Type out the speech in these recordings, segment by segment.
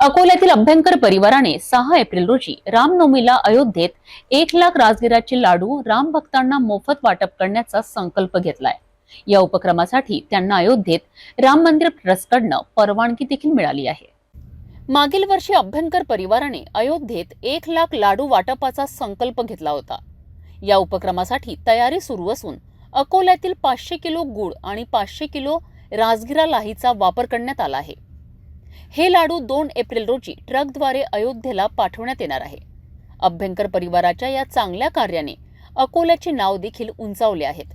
अकोल्यातील अभ्यंकर परिवाराने सहा एप्रिल रोजी रामनवमीला अयोध्येत एक लाख राजगिराचे लाडू राम भक्तांना मोफत वाटप करण्याचा संकल्प घेतलाय. या उपक्रमासाठी त्यांना अयोध्येत राम मंदिर ट्रस्टकडनं परवानगी देखील मिळाली आहे. मागील वर्षी अभ्यंकर परिवाराने अयोध्येत एक लाख लाडू वाटपाचा संकल्प घेतला होता. या उपक्रमासाठी तयारी सुरू असून अकोल्यातील पाचशे किलो गुळ आणि पाचशे किलो राजगिरा लाहीचा वापर करण्यात आला आहे. हे लाडू दोन एप्रिल रोजी ट्रकद्वारे अयोध्येला पाठवण्यात येणार आहे. अभ्यंकर परिवाराच्या या चांगल्या कार्याने अकोल्याचे नाव देखील उंचावले आहेत.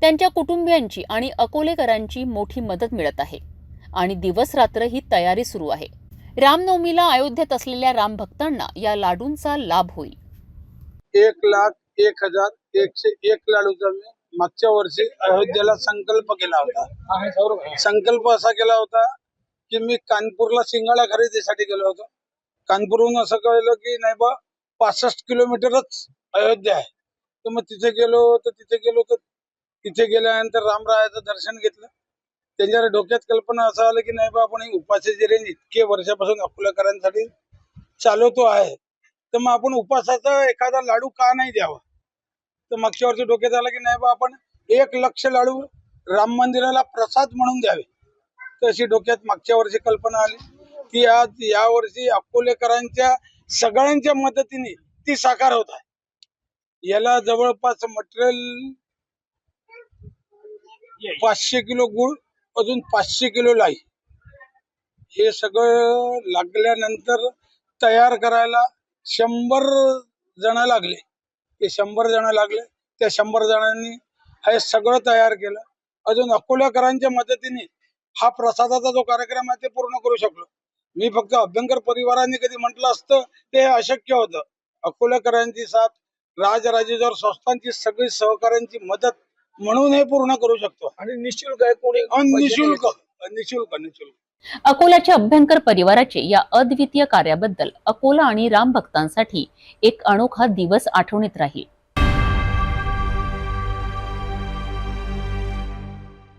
त्यांच्या कुटुंबियांची आणि अकोलेकरांची मोठी मदत मिळत आहे आणि दिवस रात्र ही तयारी सुरू आहे. रामनवमीला अयोध्येत असलेल्या राम भक्तांना या लाडूंचा लाभ होईल. एक लाख एक हजार एकशे एक लाडूचा मी मागच्या वर्षी अयोध्येला संकल्प केला होता. संकल्प असा केला होता की मी कानपूरला शिंगाडा खरेदीसाठी गेलो होतो. कानपूरहून असं कळलं की नाही बा पासष्ट किलोमीटरच अयोध्या आहे. तर मग तिथे गेलो तर तिथे गेलो तर तिथे गेल्यानंतर रामरायाचं दर्शन घेतलं. त्यांच्या डोक्यात कल्पना असं आलं की नाही बा आपण उपासाची रेंज इतके वर्षापासून अकोलाकरांसाठी चालवतो आहे. तर मग आपण उपासाचा एखादा लाडू का नाही द्यावा? तर मागच्या वर्षी डोक्यात आलं की नाही बा आपण एक लक्ष लाडू राम मंदिराला प्रसाद म्हणून द्यावे. अशी डोक्यात मागच्या वर्षी कल्पना आली ती आज या वर्षी अकोलेकरांच्या सगळ्यांच्या मदतीने ती साकार होत आहे. याला जवळपास मटेरियल पाचशे किलो गुळ अजून पाचशे किलो लाई. हे सगळं लागल्यानंतर तयार करायला शंभर जण लागले. ते शंभर जण लागले. त्या शंभर जणांनी हे सगळं तयार केलं. अजून अकोल्याकरांच्या मदतीने हा प्रसादाचा जो कार्यक्रम आहे ते पूर्ण करू शकलो. मी फक्त अभ्यंकर परिवाराने कधी म्हटलं असतं ते अशक्य होतं. अकोल्याकरांची साथ राजराजेश्वर संस्थांची सगळी सहकाऱ्यांची मदत म्हणून हे पूर्ण करू शकतो. आणि निशुल्क आहे कोणी? निशुल्क. निशुल्क निशुल्क. अकोल्याच्या अभ्यंकर परिवाराचे या अद्वितीय कार्याबद्दल अकोला आणि राम भक्तांसाठी एक अनोखा दिवस आठवणीत राहील.